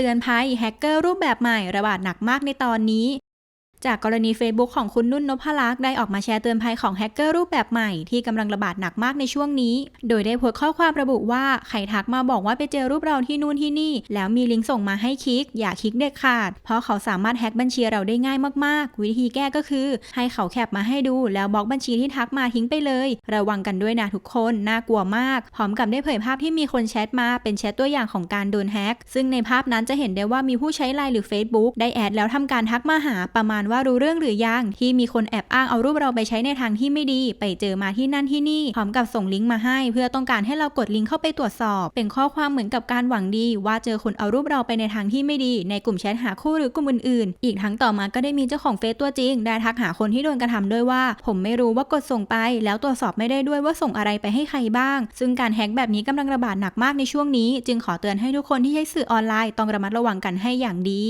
เตือนภัยแฮกเกอร์รูปแบบใหม่ระบาดหนักมากในตอนนี้ จากกรณี Facebook ของคุณนุ่นนพลักษ์ได้ออกมาแชร์เตือนภัยของแฮกเกอร์รูปแบบใหม่ที่กำลังระบาดหนักมากในช่วงนี้ โดยได้โพสต์ข้อความระบุว่าใครทักมาบอกว่าไปเจอรูปเราที่นู่นที่นี่ แล้วมีลิงก์ส่งมาให้คลิก อย่าคลิกเด็ดขาด เพราะเขาสามารถแฮกบัญชีเราได้ง่ายมากๆ วิธีแก้ก็คือ ให้เขาแคปมาให้ดู แล้วบล็อกบัญชีที่ทักมาทิ้งไปเลย ระวังกันด้วยนะทุกคนน่ากลัวมาก พร้อมกับได้เผยภาพที่มีคนแชทมาเป็นแชทตัวอย่างของการโดนแฮกซึ่งในภาพนั้นจะเห็นได้ว่ามีผู้ใช้ไลน์หรือ Facebook ได้แอดแล้วทำการทักมาหาประมาณว่ารู้เรื่องหรือยัง ที่มีคนแอบอ้างเอารูปเราไปใช้ในทางที่ไม่ดี ไปเจอมาที่นั่นที่นี่พร้อมกับส่งลิงก์มาให้ เพื่อต้องการให้เรากดลิงก์เข้าไปตรวจสอบ เป็นข้อความเหมือนกับการหวังดี ว่าเจอคนเอารูปเราไปในทางที่ไม่ดี ในกลุ่มแชทหาคู่หรือกลุ่มอื่นๆ อีกทั้งต่อมาก็ได้มีเจ้าของเฟซตัวจริง ได้ทักหาคนที่โดนกระทำด้วยว่า ผมไม่รู้ว่ากดส่งไป แล้วตรวจสอบไม่ได้ด้วยว่าส่งอะไรไปให้ใครบ้าง ซึ่งการแฮกแบบนี้กำลังระบาดหนักมากในช่วงนี้ จึงขอเตือนให้ทุกคนที่ใช้สื่อออนไลน์ต้องระมัดระวังกันให้อย่างดี